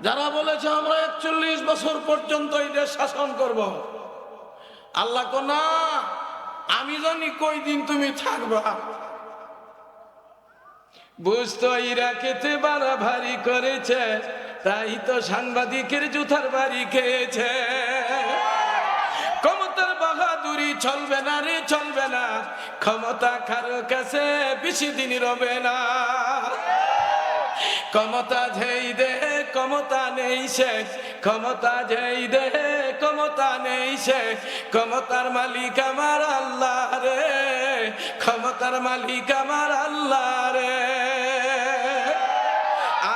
যারা বলেছে আমরা একচল্লিশ বছর পর্যন্ত এই দেশ শাসন করব। আল্লাহ কো না, আমি জানি কই দিন তুমি থাকবা। বুঝতো ইরা ইরাকেতে বাড়া ভারী করেছে, তাই তো সাংবাদিকের জুথার বাড়ি খেয়েছে। ক্ষমতার বাহাদুরি চলবে না রে, চলবে না। ক্ষমতা কারও কাছে বেশি দিন রবে না। ক্ষমতা যেই দে, ক্ষমতা নেই সে ক্ষমতা যেই দে, ক্ষমতা নেই সে ক্ষমতার মালিক আমার আল্লাহ রে, ক্ষমতার মালিক আমার আল্লাহ রে।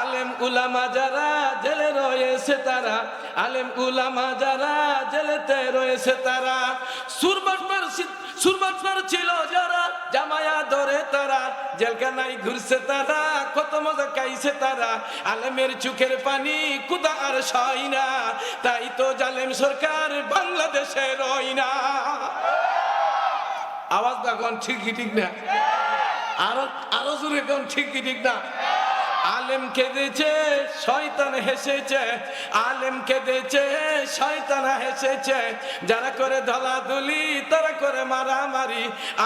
আলেম উলামা যারা জেলে রয়েছে তারা, আলেম উলামা যারা জেলেতে রয়েছে তারা। সুরবাটবার সুরবাটবার ছিল যারা জেলখানায় ঘুরছে তারা, কত মজা খাইছে তারা। আলেমের চোখের পানি কুদা আর সয় না, তাই তো জালেম সরকার বাংলাদেশে রয় না। আওয়াজ এখন ঠিকই ঠিক না? আরও আরও জোরে এখন ঠিকই ঠিক না? আলেম কেঁদেছে, শয়তান হেসেছে। আলেম কেঁদেছে, শয়তান হেসেছে। যারা করে ধলাধুলি, তারা করে মারামারি।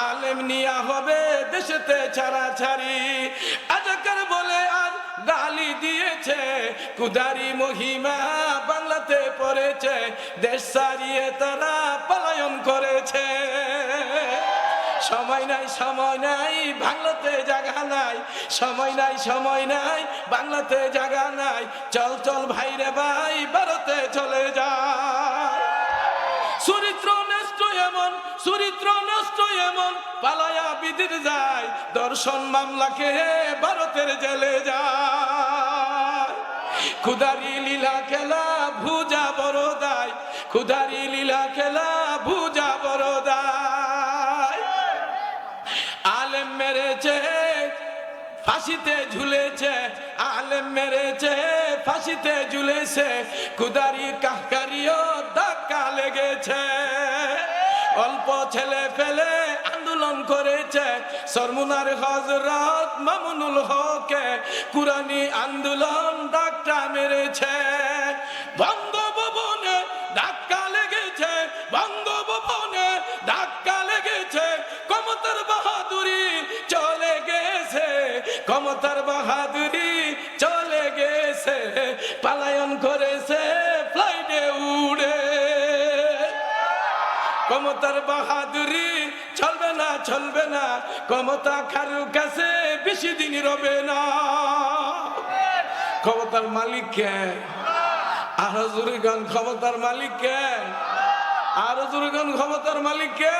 আলেম নিয়া হবে দেশেতে ছাড়াছাড়ি। আজকার বলে আর গালি দিয়েছে, কুদারি মহিমা বাংলাতে পড়েছে। দেশ সারিয়ে তারা পলায়ন করেছে। সময় নাই সময় নাই, বাংলাতে জায়গা নাই। সময় নাই সময় নাই, বাংলাতে জায়গা নাই। চল চল ভাই রে ভাই, ভারতে চলে যায় চরিত্র নষ্ট এমন, চরিত্র নষ্ট এমন, পালায়া বিদির যায়। দর্শন মামলাকে ভারতের জেলে যায়। খুদারি লীলা খেলা, ভুজা বড় দায় খুদারি লীলা খেলা, ভুজা বড় দায় ফাঁসিতে ঝুলেছে, আলেম মেরেছে, ফাঁসিতে ঝুলেছে কুদারি কাহকারিও ধাক্কা লেগেছে। অল্প ছেলে ফেলে আন্দোলন করেছে, সরমুনার হজরত মামুনুল হকে কুরানি আন্দোলন ধাক্কা মেরেছে। বঙ্গভবনে ক্ষমতার বাহাদুরি চলে গেছে, পালায়ন করেছে ফ্লাইটে উড়ে। ক্ষমতার বাহাদুরি চলবে না চলবে না, ক্ষমতা কারও কাছে বেশি দিন রবে না। ক্ষমতার মালিক কে? আরও জোরে গান ক্ষমতার মালিক কে? আরও জোরে গান ক্ষমতার মালিক কে?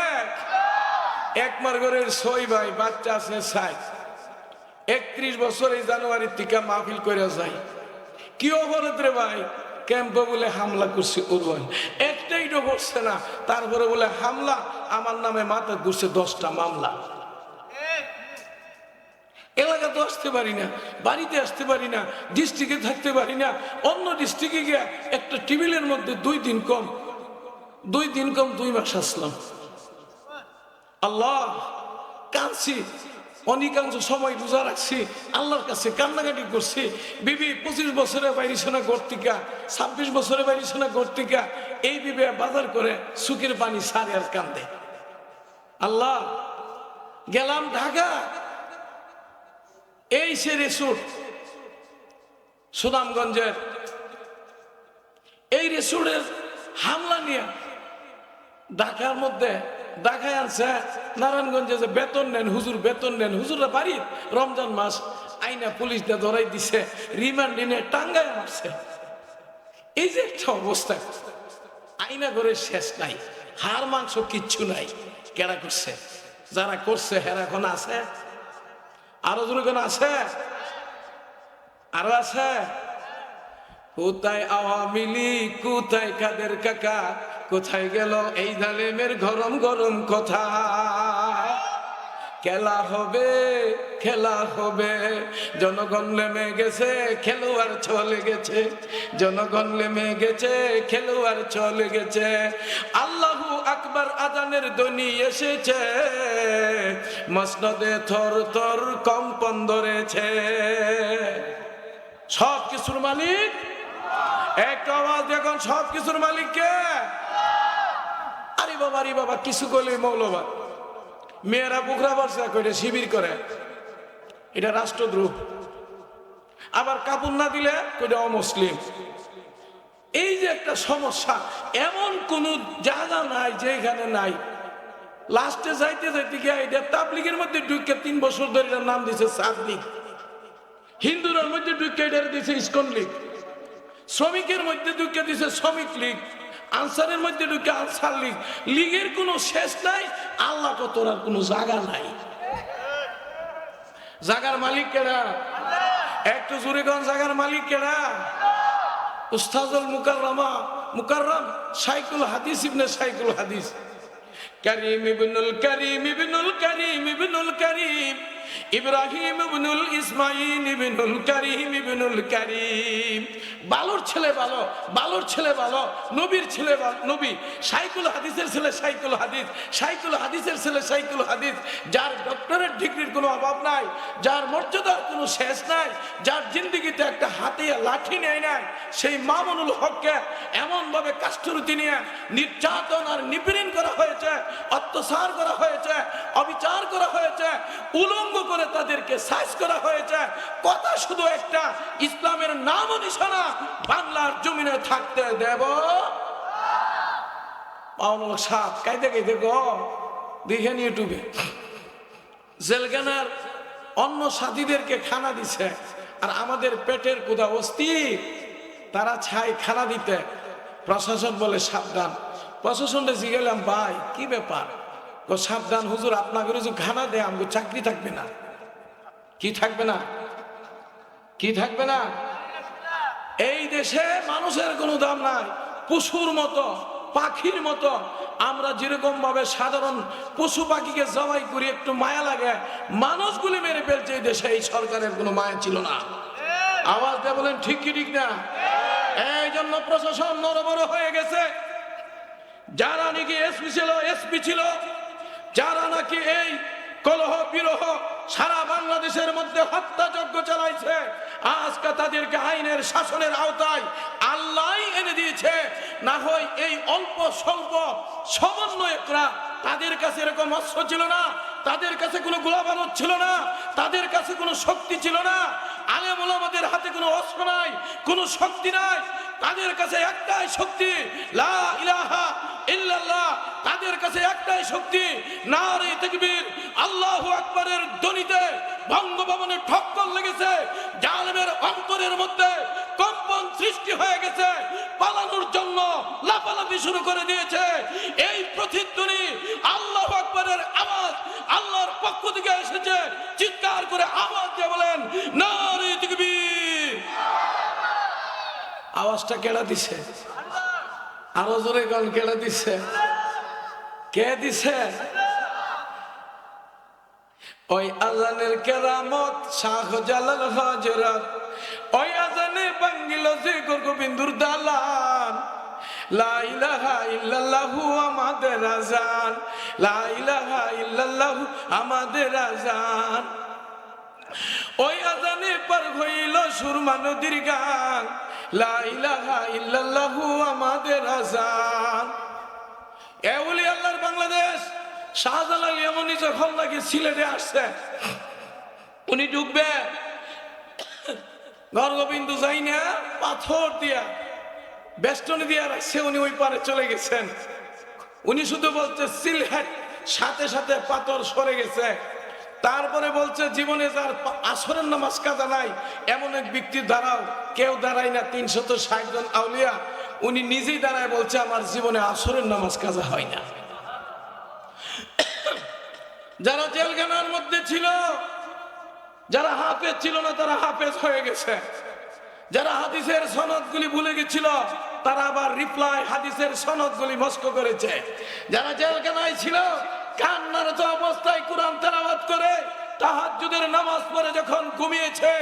এক মার্গরের সই ভাই, বাচ্চা আছে সাই একত্রিশ বছর এই জানুয়ারির টিকা মাহফিল করে যায়। কি অপরাধ রে ভাই? ক্যাম্পে বলে হামলা করছে উর্বন একটাই তো করছে না, তারপরে বলে হামলা, আমার নামে মাথা ঘুরছে দশটা মামলা। এলাকাতে আসতে পারি না, বাড়িতে আসতে পারি না ডিস্ট্রিক্টে থাকতে পারি না, অন্য ডিস্ট্রিক্টে গিয়ে একটা টেবিলের মধ্যে দুই দিন কম, দুই দিন কম দুই মাস আসলাম। আল্লাহ, কাঁদছি। অনেকাংশ সময় রোজা রাখছি, আল্লাহর কাছে কান্নাকাটি করছি। বিবি, পঁচিশ বছরে বাইরিছনা কর্তিকা ছাব্বিশ বছরে বাইরিছনা কর্তিকা এই বিবে বাজার করে সুখের পানি সারে আর কান্দে। আল্লাহ, গেলাম ঢাকা। এই সে রেসুট সুনামগঞ্জের। এই রেসুটের হামলা নিয়ে ঢাকার মধ্যে ঢাকায় আনছে, নারায়ণগঞ্জে যে বেতন নেন, হুজুর বেতন নেন, হুজুররা বাড়ি রমজান মাস আইনা পুলিশ দিয়ে ধরাই দিছে, রিমান্ড এনে টাঙ্গায় মারছে। এই যে একটা অবস্থা, আইনা করে শেষ নাই, হাড় মাংস কিচ্ছু নাই কেনা করছে? যারা করছে, হেরা এখন আছে? আরও দূরে কোন আছে? আরও আছে? কোথায় আওয়ামী লীগ, কোথায় কাদের কাকা? কোথায় গেল এই জালেমের গরম গরম কথা? খেলা হবে খেলা হবে। জনগণ নেমে গেছে, খেলোয়াড় চলে গেছে। জনগণ নেমে গেছে, খেলোয়াড় চলে গেছে। আল্লাহু আকবার আজানের ধ্বনি এসেছে। মসনদে থর থর কম্পন ধরেছে। সব কিছুর মালিক? একটা আওয়াজ দেখুন সব কিছুর মালিক কে? আরে বাবা আরে বাবা কিছু করলে মৌলবাদ। মেয়েরা বুকরা বর্ষা করে শিবির করে। এটা রাষ্ট্রদ্রোহ। আবার কাপড় না দিলে ওইটা অমুসলিম। এই যে একটা সমস্যা, এমন কোন জায়গা নাই যেখানে নাই। লাস্টে যাইতে যাইতে গিয়ে এটা তাবলিগের মধ্যে ঢুকে তিন বছর ধরে এটার নাম দিছে সাদলিগ হিন্দুদের মধ্যে ঢুকে এটা দিছে ইস্কন লীগ। শ্রমিকের মধ্যে ঢুকে দিছে শ্রমিক লীগ। আনসারের মধ্যে ঢুকে আনসার লীগ। লীগের কোনো শেষ নাই, আল্লাহ কতর আর কোনো জায়গা নাই। জাগার মালিক কেনা একটু জুড়ে কোন জাগার মালিক কেনা উস্তাজুল মুকাররমা, মুকাররম সাইকুল হাদিস ইবনে সাইকুল হাদিস। করিম ইবনুল করিম ইবনুল করিম ইবনুল করিম। ইব্রাহিম ইবনুল ইসমাইল ইবনুল করিম ইবনুল করিম। বালুর ছেলে ভালো, বালুর ছেলে ভালো, নবীর ছেলে নবী। সাইকুল হাদিসের ছেলে সাইকুল হাদিস, সাইকুল হাদিসের ছেলে সাইকুল হাদিস। যার ডক্টরেট ডিগ্রির কোনো অভাব নাই, যার মর্যাদার কোনো শেষ নাই, যার জিন্দগিতে একটা হাতে লাঠি নেয় নাই, সেই মামুনুল হককে এমনভাবে কাষ্টরুতি নিয়ে নির্যাতন আর নিপীড়ন করা হয়েছে, অত্যাচার করা হয়েছে, অবিচার করা হয়েছে উলঙ্গ করে তাদেরকে সাইজ করা হয়েছে। কথা শুধু একটা, ইসলামের নাম নিশানা বাংলার জমিনে থাকতে দেব। মামুনুল সাপ কাইতে কাইতে গো দেখেন ইউটিউবে জেলখানার অন্য সাথীদেরকে খানা দিছে, আর আমাদের পেটের কোথা অস্থির তারা ছাই খানা দিতে প্রশাসন বলে সাবধান। প্রশাসনটা জিগেলাম ভাই, কি ব্যাপার? ও সাবধান, হুজুর, আপনাকে হুজুর খানা দেয়, আমাকে চাকরি থাকবে না। কি থাকবে না? কি থাকবে না? এই দেশে মানুষের কোনো দাম নাই। পশুর মতো, পাখির মতো। আমরা যেরকম ভাবে সাধারণ পশু পাখিকে জবাই করি, একটু মায়া লাগে। মানুষগুলি মেরে ফেলছে এই দেশে, এই সরকারের কোনো মায়া ছিল না। আওয়াজ দিয়ে বলেন, ঠিক কি, ঠিক না? এই জন্য প্রশাসন নরবর হয়ে গেছে। যারা নাকি এসপি ছিল এসপি ছিল যারা নাকি এই কলহ বিরহ সারা বাংলাদেশের মধ্যে হত্যাযজ্ঞ চালাইছে, আজকে তাদেরকে আইনের শাসনের আওতায় আল্লাহ এনে দিয়েছে। না হয় এই অল্প স্বল্প সমন্বয়করা তাদের কাছে এরকম অস্ত্র ছিল না, তাদের কাছে কোনো গোলাবারত ছিল না, তাদের কাছে কোনো শক্তি ছিল না। আলেম ওলামাদের হাতে কোনো অস্ত্র নাই, কোনো শক্তি নাই। তাদের কাছে একটাই শক্তি, লা ইলাহা তাদের কাছে একটাই শক্তি, নারে তাকবীর। আল্লাহু আকবারের ধ্বনিতে বঙ্গভবনে ঠক্কর লেগেছে, জালেমের অন্তরের মধ্যে কম্পন সৃষ্টি হয়ে গেছে, পালানোর জন্য লাফালাফি শুরু করে দিয়েছে। এই প্রতিধ্বনি আল্লাহ আকবরের আওয়াজ, আল্লাহর পক্ষ থেকে এসেছে, চিৎকার করে আওয়াজ দিয়ে বলেন, নারে আওয়াজটা কেডা দিছে? আরও জোরে গান কেডা দিছে। কে দিছে? ওই আজানের কেরামত শাহ জালাল হজরত ওই আজানে বাঙ্গিল যে গোবিন্দুর দালান। আমাদের আজান। লা ইলাহা ইল্লাল্লাহু আমাদের আজান। ওই আজানে পার হইল সুরমা নদীর গান। লা ইলাহা ইল্লাল্লাহু আমাদের আজান। এউলি আল্লাহর বাংলাদেশ, শাহজালাল এমনই যখন নাকি সিলেটে আসছে, উনি ঢুকবে গর্গবিন্দু যাই না পাথর দিয়া, বেষ্টনী দিয়া রাখছে, উনি ওই পারে চলে গেছেন। উনি শুধু বলছে সিলহেট সাথে সাথে পাথর সরে গেছে। তারপরে বলছে, জীবনে যার আসরের নামাজ কাজা নাই, এমন এক ব্যক্তির দ্বারাও কেউ দাঁড়ায় না, তিনশত ষাট জন আউলিয়া, উনি নিজেই দাঁড়ায় বলছে, আমার জীবনে আসরের নামাজ কাজা হয় না। যারা জেলখানার মধ্যে ছিল, যারা হাফেজ ছিল না, তারা হাফেজ হয়ে গেছে। যারা হাদিসের সনদগুলি ভুলে গেছিল, তারা আবার রিপ্লাই হাদিসের সনদগুলি মস্ক করেছে। যারা জেলখানায় ছিল কান্নার তো অবস্থায় কোরআন তেলাওয়াত করে, তাহাজ্জুদের নামাজ যখন ঘুমিয়েছে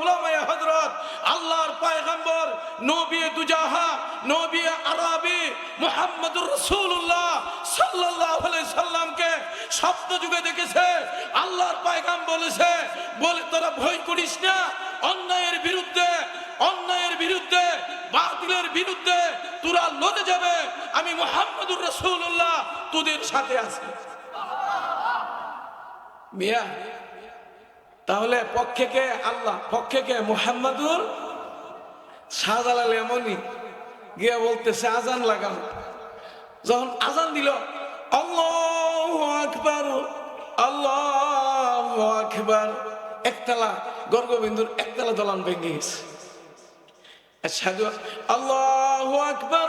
উলামায়ে হযরত, আল্লাহর নবী দুজাহা, নবী আরবি সাল্লামকে যুগে দেখেছে, আল্লাহর পয়গাম বলেছে, বলে, তোরা ভয় করিস না, অন্যায়ের বিরুদ্ধে যাবে। আমি মোহাম্মদুর রসুল্লাহ তোদের সাথে আছি। মিয়া, তাহলে পক্ষে কে আল্লাহ? পক্ষে কে মোহাম্মদুর? শাহজালাল এমনই গিয়া বলতেছে আজান যখন আজান দিল, আল্লাহ আকবার আল্লাহ আকবার, একতলা গর্গবিন্দুর একতলা দলান ভেঙে গেছে। আল্লাহু আকবার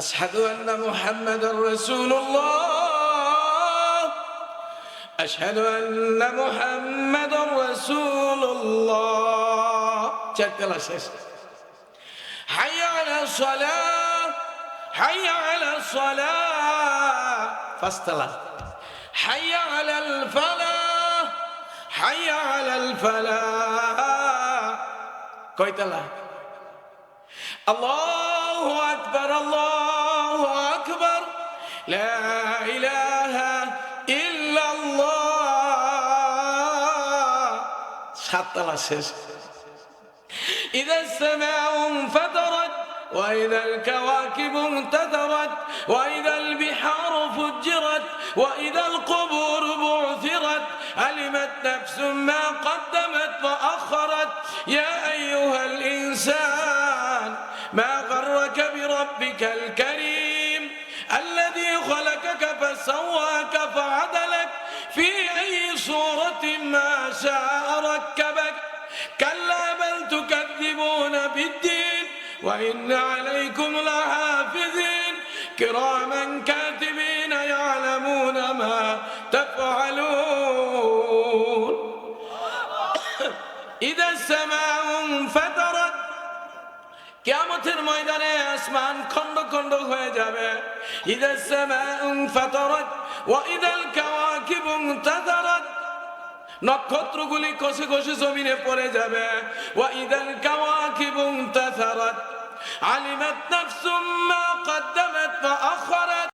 أشهد أن محمد رسول الله. أشهد أن محمد رسول الله. حي على الصلاة. حي على الصلاة. فاستلا حي على الفلاح. حي على الفلاح. كويتلا الله. أكبر الله أكبر لا إله إلا الله সাততলা শেষ إذا السماء انفطرت وإذا الكواكب انتثرت وإذا البحار فجرت وإذا القبور بعثرت علمت نفس ما قدمت وأخرت يا أيها الإنسان ما غرك بربك الكريم الذي فسواك فعدلك في أي صورة ما شاء ركبك. كلا بل تكذبون بالدين وإن عليكم لحافظين كراما كاتبين يعلمون ما تفعلون. إذا السماء انفطرت কিয়ামতের ময়দানে আসমান খন্ড খন্ড হয়ে যাবে। ইদাস সামাউন ফাতারাত ওয়া ইদাল কাওয়াকিবু নক্ষত্রগুলি কষে কষে জমিনে পড়ে যাবে। ওয়া ইদাল কাওয়াকিবু ইনতাসারাত আলিমাত নাফসুম মা ওয়া আখরাত।